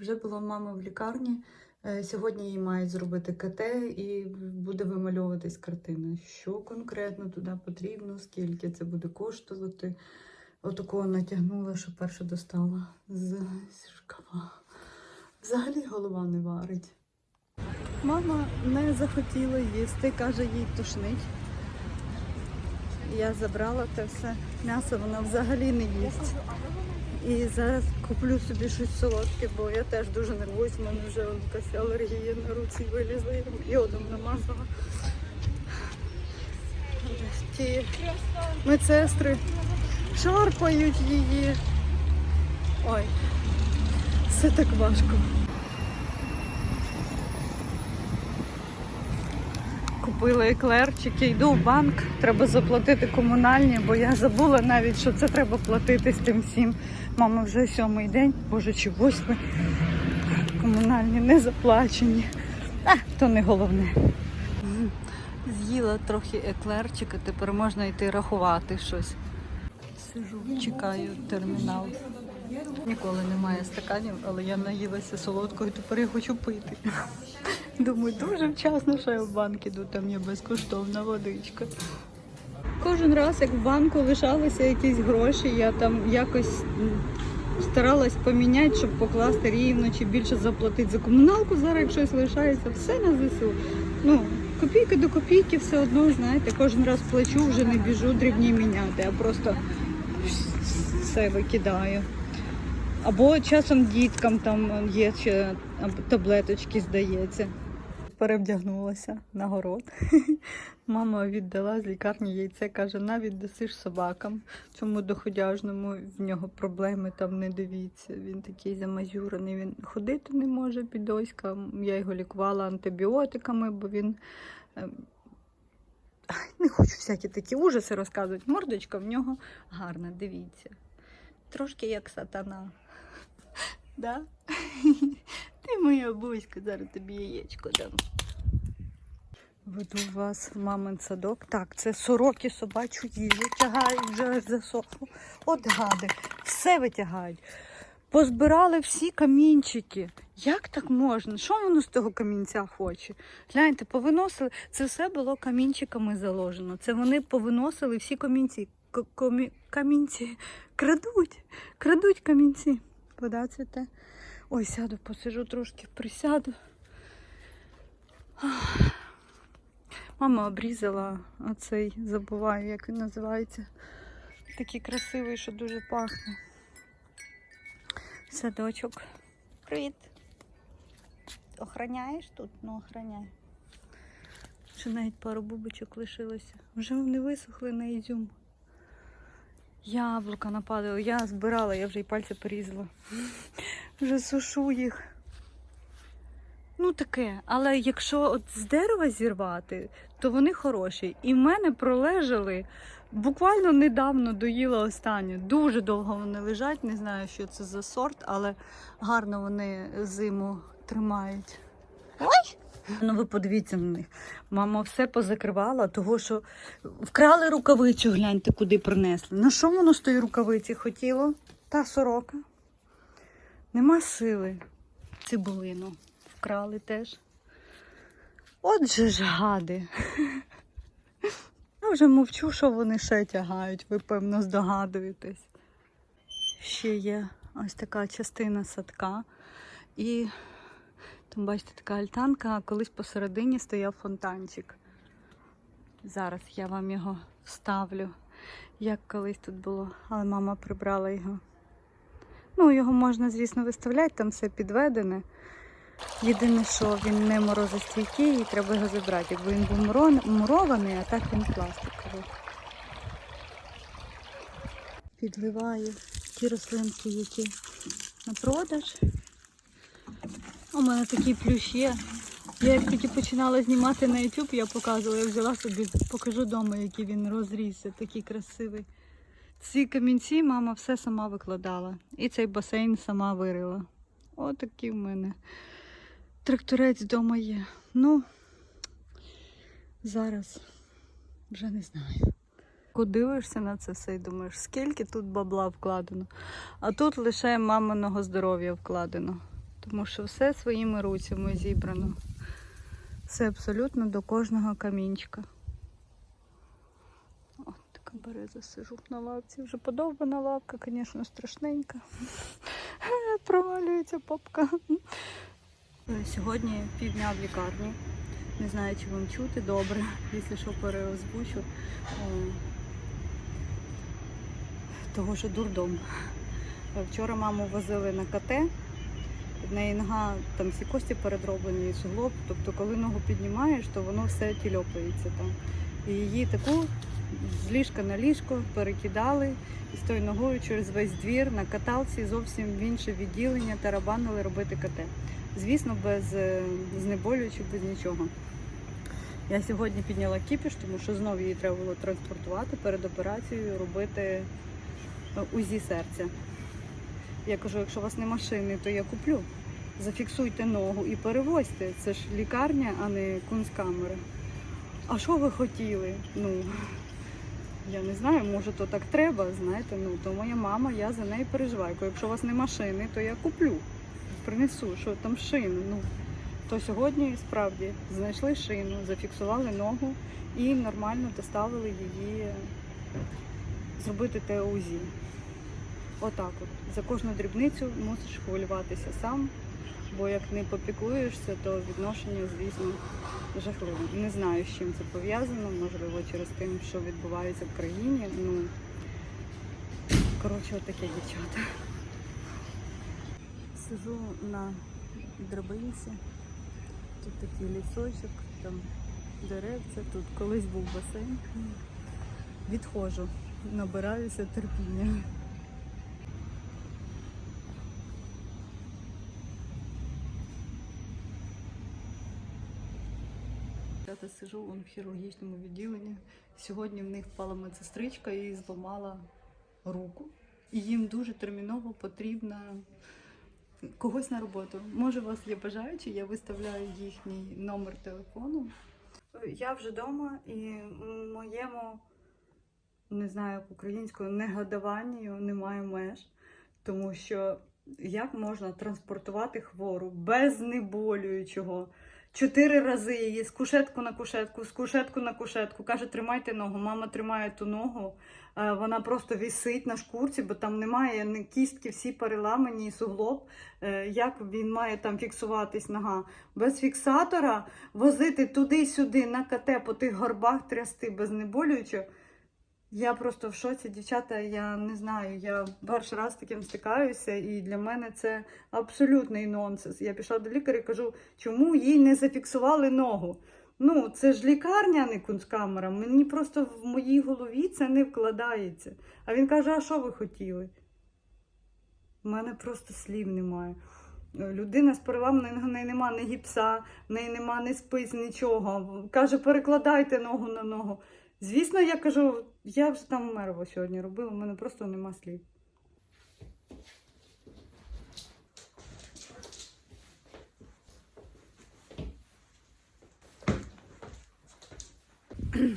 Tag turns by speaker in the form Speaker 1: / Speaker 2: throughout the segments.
Speaker 1: Вже була мама в лікарні. Е, Сьогодні їй мають зробити КТ і буде вимальовуватись картина. Що конкретно туди потрібно, скільки це буде коштувати. Отакого натягнула, що перше достала з зіркава. Взагалі голова не варить. Мама не захотіла їсти, каже, їй тошнить. Я забрала те все. М'ясо вона взагалі не їсть. І зараз куплю собі щось солодке, бо я теж дуже нервуюсь, в мене вже якась алергія на руці вилізла, я йодом намазала. Ті медсестри шарпають її. Ой, все так важко. Купила еклерчики, йду в банк, треба заплатити комунальні, бо я забула навіть, що це треба платити з тим всім. Мама вже сьомий день, боже, чи восьмий. Комунальні не заплачені. А, то не головне. З'їла трохи еклерчика, тепер можна йти рахувати щось. Сижу, чекаю термінал. Ніколи немає стаканів, але я наїлася солодкою, тепер я хочу пити. Думаю, дуже вчасно, що я в банк іду, там є безкоштовна водичка. Кожен раз, як в банку лишалися якісь гроші, я там якось старалась поміняти, щоб покласти рівно чи більше заплатити за комуналку. Зараз як щось лишається, все на ЗСУ. Ну, копійка до копійки все одно, знаєте, кожен раз плачу, вже не біжу дрібні міняти, а просто все викидаю. Або часом діткам там є ще таблеточки, здається. Перевдягнулася на город. Мама віддала з лікарні яйце, каже, навіть досиш собакам. Цьому доходяжному в нього проблеми там не дивіться. Він такий замазюрений, він ходити не може під оська. Я його лікувала антибіотиками, бо він. ем, Не хочу всякі такі ужаси розказувати. Мордочка в нього гарна, дивіться. Трошки як сатана. Да? Ти моя буська, зараз тобі яєчко дам. Веду вас в мамин садок. Так, це сороки собачу їжу тягають, вже засохло. От гади, все витягають. Позбирали всі камінчики. Як так можна? Що воно з того камінця хоче? Гляньте, повиносили. Це все було камінчиками заложено. Це вони повиносили всі камінці. Комі- Камінці крадуть, крадуть камінці. Вода цвіте. Ой, сяду, посижу трошки, присяду. Мама обрізала оцей, забуваю, як він називається. Такий красивий, що дуже пахне. Садочок. Привіт. Охраняєш тут? Ну, охраняй. Ще навіть пару бубочок лишилося. Вже вони висохли на ізюм. Яблука нападали. Я збирала, я вже й пальці порізала. Вже сушу їх. Ну таке, але якщо от з дерева зірвати, то вони хороші. І в мене пролежали буквально недавно доїла останню. Дуже довго вони лежать, не знаю, що це за сорт, але гарно вони зиму тримають. Ой! Ну ви подивіться на них. Мама все позакривала, того що вкрали рукавицю, гляньте, куди принесли. На що воно з тої рукавиці хотіло? Та сорока. Нема сили. Цибулину вкрали теж. Отже ж гади. Я вже мовчу, що вони ще тягають, ви певно здогадуєтесь. Ще є ось така частина садка. І там, бачите, така альтанка, а колись посередині стояв фонтанчик. Зараз я вам його вставлю, як колись тут було, але мама прибрала його. Ну, його можна, звісно, виставляти, там все підведене. Єдине, що він не морозостійкий і треба його забрати. Якби він був мурований, а так він пластиковий. Підливаю ті рослинки, які на продаж. У мене такий плющ є. Я як тільки починала знімати на YouTube, я показувала, я взяла собі, покажу вдома, який він розрісся, такий красивий. Ці камінці мама все сама викладала. І цей басейн сама вирила. Отакий в мене тракторець вдома є. Ну, зараз вже не знаю. Дивишся на це все і думаєш, скільки тут бабла вкладено. А тут лише маминого здоров'я вкладено. тому що все своїми руцями зібрано. Все абсолютно до кожного камінчика. От така береза сижу на лавці. Вже подовбана лавка, звісно, страшненька. Провалюється попка. Сьогодні півдня в лікарні. Не знаю, чи вам чути добре, якщо що переозвучу. Того, що дурдом. Вчора маму возили на КТ. В неї нога, там всі кості передроблені, суглоб. Тобто, коли ногу піднімаєш, то воно все тільопається там. Її таку з ліжка на ліжко перекидали і з тою ногою через весь двір на каталці зовсім в інше відділення тарабанили робити КТ. Звісно, без е, знеболюючих, без нічого. Я сьогодні підняла кіпіш, тому що знову її треба було транспортувати перед операцією, робити е, УЗІ серця. Я кажу, якщо у вас не машини, то я куплю. Зафіксуйте ногу і перевозьте. Це ж лікарня, а не кунсткамера. А що ви хотіли? Ну, я не знаю, може то так треба, знаєте. Ну, то моя мама, я за неї переживаю. Якщо у вас не машини, то я куплю. Принесу, що там шини. Ну, то сьогодні справді знайшли шину, зафіксували ногу і нормально доставили її зробити те УЗІ. Отак от. За кожну дрібницю мусиш хвилюватися сам, бо як не попіклуєшся, то відношення, звісно, жахливе. Не знаю, з чим це пов'язано, можливо, через тим, що відбувається в країні. Ну, коротше, отаке дівчата. Сижу на драбинці, тут такий лісочок, там деревця, тут колись був басейн. Відходжу, набираюся терпіння. Я сижу вон в хірургічному відділенні. Сьогодні в них впала медсестричка і зламала руку. І їм дуже терміново потрібна когось на роботу. Може, у вас є бажаючі, я виставляю їхній номер телефону. Я вже вдома і моєму, не знаю, як українською, негодованню немає меж, тому що як можна транспортувати хвору без знеболюючого? Чотири рази її з кушетку на кушетку, з кушетку на кушетку. Каже, тримайте ногу. Мама тримає ту ногу. Е, Вона просто вісить на шкурці, бо там немає кістки, всі переламані, суглоб. Е, Як він має там фіксуватись нога? Без фіксатора возити туди-сюди на КТ по тих горбах трясти без. Я просто в шоці, дівчата, я не знаю. Я перший раз таким стикаюся, і для мене це абсолютний нонсенс. Я пішла до лікаря і кажу, чому їй не зафіксували ногу? Ну, це ж лікарня, а не кунсткамера. Мені просто в моїй голові це не вкладається. А він каже: а що ви хотіли? У мене просто слів немає. Людина з переламаною в неї нема ні гіпса, в неї нема ні спиць, нічого. Каже, перекладайте ногу на ногу. Звісно, я кажу, я вже там мерво сьогодні робила, у мене просто нема слів.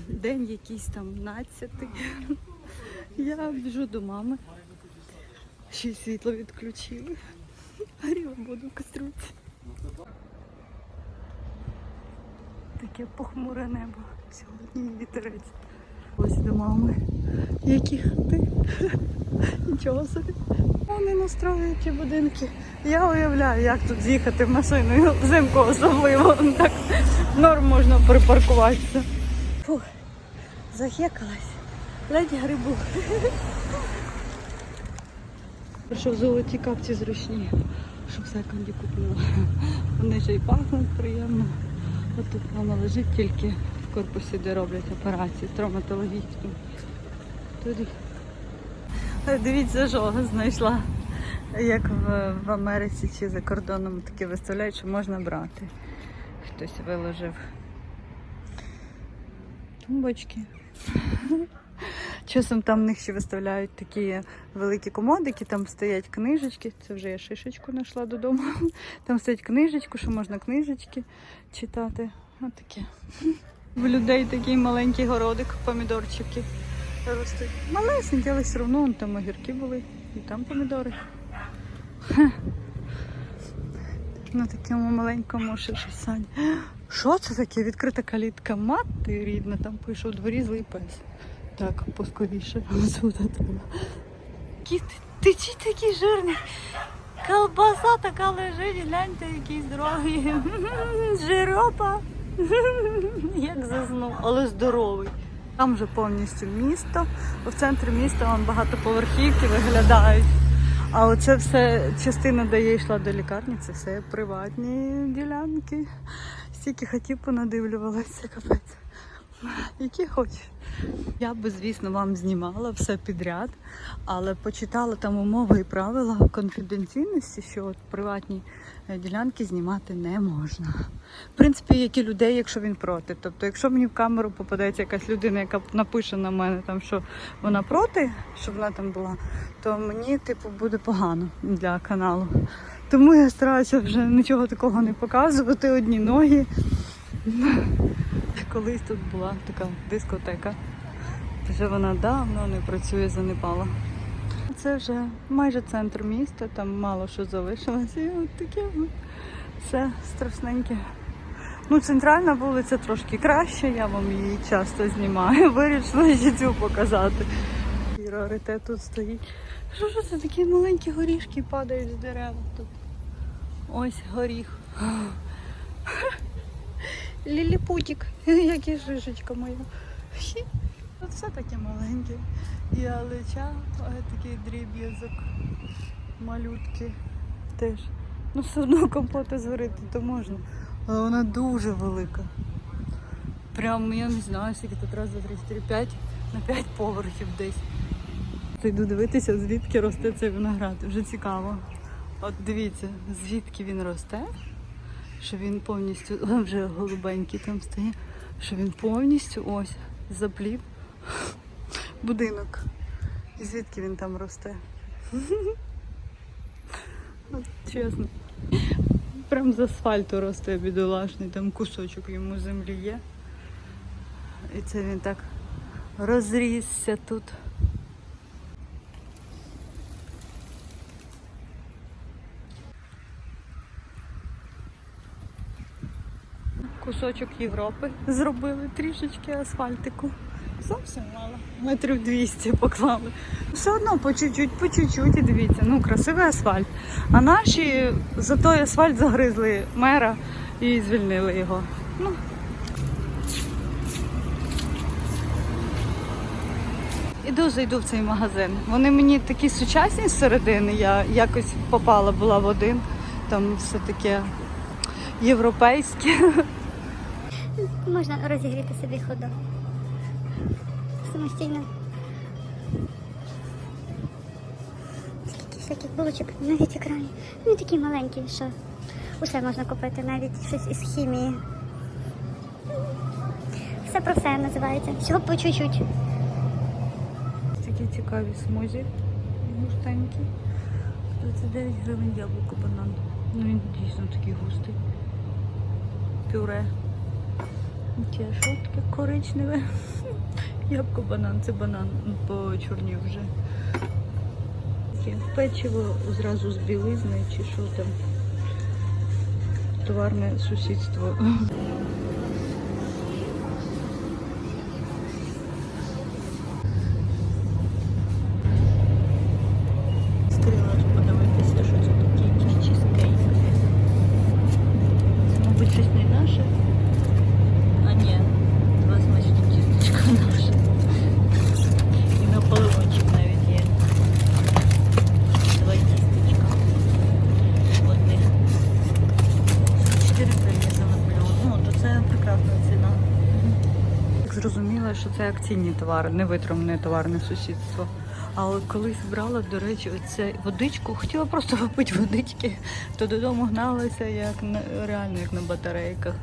Speaker 1: День якийсь там надцятий. Я біжу до мами. Ще й світло відключили. Горіла буду в. Таке похмуре небо. Сьогодні вітерець. Ось до мами. Які хати. Нічого собі. Вони настроюють будинки. Я уявляю, як тут з'їхати машиною взимку особливо. Так норм можна припаркуватися. Фух, захекалась. Ледь грибу. Що золоті капці зручні, щоб секонді купила. Вони ще й пахнуть приємно. От тут мама лежить тільки корпусі, де роблять операції травматологічну. Туди. Е, Дивіться, що знайшла. Як в, в Америці чи за кордоном таке виставляють, що можна брати. Хтось виложив тумбочки. Часом там в них ще виставляють такі великі комодики, там стоять книжечки. Це вже я шишечку знайшла додому. Там стоять книжечку, що можна книжечки читати. Отаке. В людей такий маленький городик, помідорчики ростуть. Малесенькі, але все одно там огірки були. І там помідори. Хе. На такому маленькому шишесані. Що це таке? Відкрита калітка мати рідна, там пише у дворі злий пес. Так, поскоріше. Кіт, ти чи такий жирний? Колбаса така лежить, гляньте, який здоровий. Жиропа. Як заснув, але здоровий. Там вже повністю місто. В центрі міста вон багатоповерхівки виглядають. А оце все частина, де я йшла до лікарні, це все приватні ділянки. Стільки хотів понадивлювалася, капець. Які хочеш. Я би, звісно, вам знімала все підряд, але почитала там умови і правила конфіденційності, що от приватні е, ділянки знімати не можна. В принципі, як і людей, якщо він проти. Тобто, якщо мені в камеру попадеться якась людина, яка напише на мене, там, що вона проти, щоб вона там була, то мені типу буде погано для каналу. Тому я стараюся вже нічого такого не показувати, одні ноги. Колись тут була така дискотека. Вже вона давно не працює, занепала. Це вже майже центр міста, там мало що залишилося. І от таке все страшненьке. Ну, центральна вулиця трошки краще, я вам її часто знімаю. Вирішила цю показати. І раритет тут стоїть. Що ж це такі маленькі горішки падають з дерев тут? Ось горіх. Ліліпутік, як і шишечка моя. Тут все таке маленьке. І алеча, такий дріб'язок, малютки теж. Ну все одно компоти зварити то можна. Але вона дуже велика. Прям я не знаю, скільки тут раз, два, три, чотири, п'ять на п'ять поверхів десь. Йду дивитися, звідки росте цей виноград. Вже цікаво. От дивіться, звідки він росте, що він повністю, вже голубенький там стає, що він повністю ось заплів будинок. І звідки він там росте? От, чесно. Прям з асфальту росте бідолашний, там кусочок йому землі є. І це він так розрісся тут. Кусочок Європи зробили трішечки асфальтику. Зовсім мало. Метрів 200 поклали. Все одно по чуть-чуть, по чуть-чуть, і дивіться, ну красивий асфальт. А наші за той асфальт загризли мера і звільнили його. Ну. Іду, зайду в цей магазин. Вони мені такі сучасні середини. Я якось попала була в один. Там все таке європейське.
Speaker 2: Можна розігріти собі ходу. Самостійно. Скільки всяких булочок, навіть екрані. Вони такі маленькі, що усе можна купити, навіть щось із хімії. Все про все називається. Всього по чуть-чуть.
Speaker 1: Такі цікаві смузі густенькі. 39 гривень яблуко банан. Ну він дійсно такий густий. Пюре. Таке що коричневе. Ябко банан, це банан почорнів вже. Печиво зразу з білизни чи що там. Товарне сусідство. Це акційні товари, не витримане товарне сусідство. Але колись брала, до речі, оце водичку, хотіла просто попити водички, то додому гналася як на, реально як на батарейках.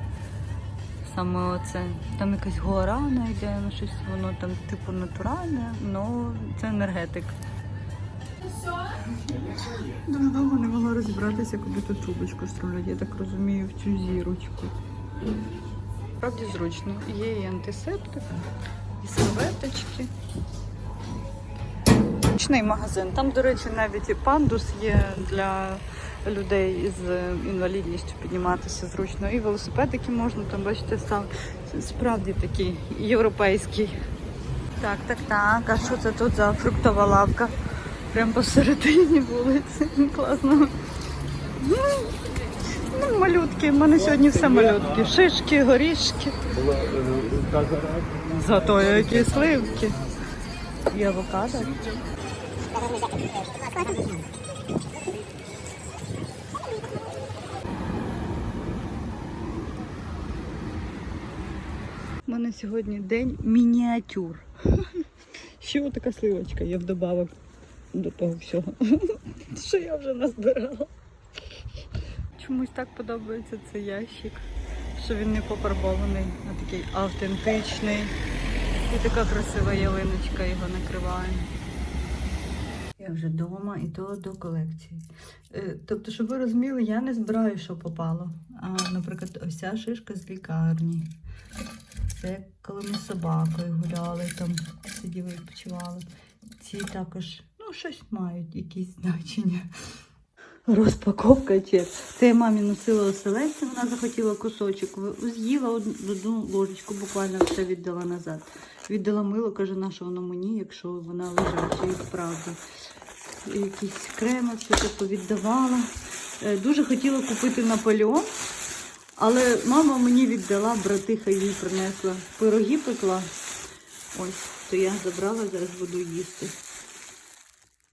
Speaker 1: Саме оце. Там якась гуарана йде, ну щось воно там типу натуральне, але це енергетик. Додому не могла розібратися, куди тут трубочку вставляти, я так розумію, в цю зірочку. Правді зручно. Є і антисептик, і серветочки. Ручний магазин. Там, до речі, навіть і пандус є для людей з інвалідністю підніматися зручно. І велосипедики можна, там бачите, став справді такий європейський. Так, так, так. А що це тут за фруктова лавка? Прямо посередині вулиці. Класно. Ну, малютки. У мене сьогодні все малютки. Шишки, горішки. Зато які сливки. І авокадо. У мене сьогодні день мініатюр. Ще така сливочка є вдобавок до того всього. Що я вже назбирала. Чомусь так подобається цей ящик, що він не пофарбований, а такий автентичний. І така красива ялиночка його накриває. Я вже вдома і то до колекції. Е, Тобто, щоб ви розуміли, я не збираю, що попало. А, наприклад, ось ця шишка з лікарні. Це коли ми з собакою гуляли, там сиділи відпочивали. Ці також ну, щось мають, якісь значення. Розпаковка чек. Це я мамі носила оселедця, вона захотіла кусочок, з'їла одну, ложечку, буквально все віддала назад. Віддала мило, каже, на що воно мені, якщо вона лежача, і справді. Якісь креми, все це повіддавала. Е, Дуже хотіла купити Наполеон, але мама мені віддала, братиха їй принесла. Пироги пекла. Ось, то я забрала, зараз буду їсти.